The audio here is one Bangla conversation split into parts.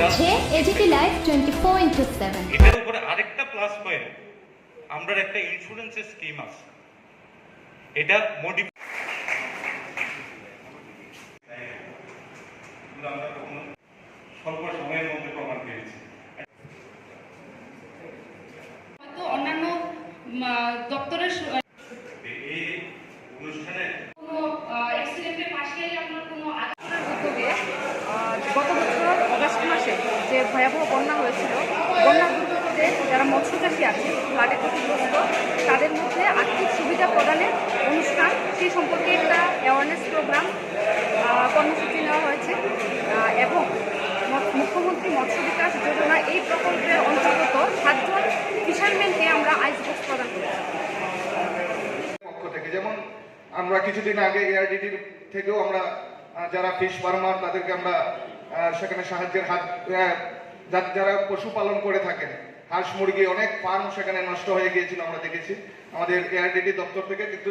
দেখছে AGT live twenty four into এটার উপরে আরেকটা প্লাস পয়েন্ট আমরা একটা ইন্স্যুরেন্সের স্কিম আছে। এটা মোডি স্বল্প সময়ের মধ্যে প্রমাণ পেয়েছি। অন্যান্য দপ্তরের এই অনুষ্ঠানে কোনো পাশ আপনার কোনো গত অগাস্ট মাসে যে ভয়াবহ বন্যা হয়েছিল বন্যা দুর্গতিতে যারা মৎস্যচাষী আছে ফ্লাডে ক্ষতিগ্রস্ত তাদের মধ্যে আর্থিক সুবিধা প্রদানের অনুষ্ঠান, সেই সম্পর্কে একটা অ্যাওয়ারনেস প্রোগ্রাম কর্মসূচি নেওয়া হয়েছে। এবং মুখ্যমন্ত্রী মৎস্য বিকাশ যোজনা এই প্রকল্পের অন্তর্গত সাতজন ফিশারম্যানকে আমরা আইস বক্স প্রদান করেছি। যেমন আমরা কিছুদিন আগে এআরডিটির থেকেও আমরা যারা ফিশ ফার্মার তাদেরকে আমরা সেখানে সাহায্যের হাত যারা পশুপালন করে থাকেন, হাঁস, মুরগি, অনেক ফার্ম সেখানে নষ্ট হয়ে গিয়েছিল, আমরা দেখেছি। আমাদের এআরডিটি দপ্তর থেকে কিন্তু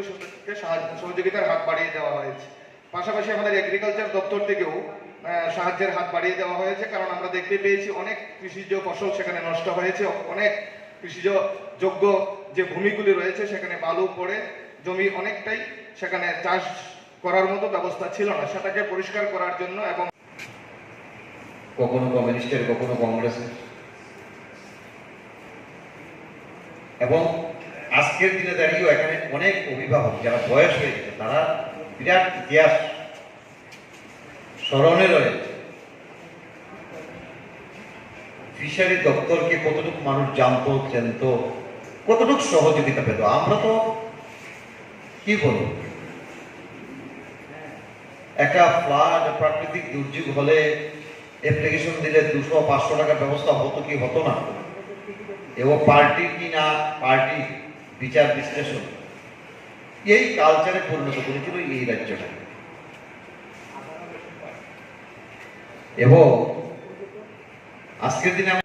সহযোগিতার হাত বাড়িয়ে দেওয়া হয়েছে। পাশাপাশি আমাদের এগ্রিকালচার দপ্তর থেকেও সাহায্যের হাত বাড়িয়ে দেওয়া হয়েছে, কারণ আমরা দেখতে পেয়েছি অনেক কৃষিজ ফসল সেখানে নষ্ট হয়েছে, অনেক কৃষিজ যোগ্য যে ভূমিগুলি রয়েছে, সেখানে বালু পড়ে, জমি অনেকটাই সেখানে চাষ করার মতো ব্যবস্থা ছিল না। সেটাকে পরিষ্কার করার জন্য এবং কখনো কমিউনিস্টের, কখনো কংগ্রেসের এবং আজকের দিনে দাঁড়িয়েও এখানে অনেক অভিভাবক যারা বয়স হয়ে গেছে, তারা বিরাট ইতিহাস স্মরণে রয়েছে ফিশারি দপ্তরকে কতটুকু মানুষ জানতো, চেনতো, কতটুকু সহযোগিতা পেত? আমরা তো কি বলব? একটা ফ্লাড, প্রাকৃতিক দুর্যোগ হলে অ্যাপ্লিকেশন দিলে দুশো পাঁচশো টাকার ব্যবস্থা হতো কি হতো না? এবং পার্টি কি না? পার্টি বিচার বিশ্লেষণ। এই কালচারে পরিণত করেছিল এই রাজ্যটা। এবং আজকের দিনে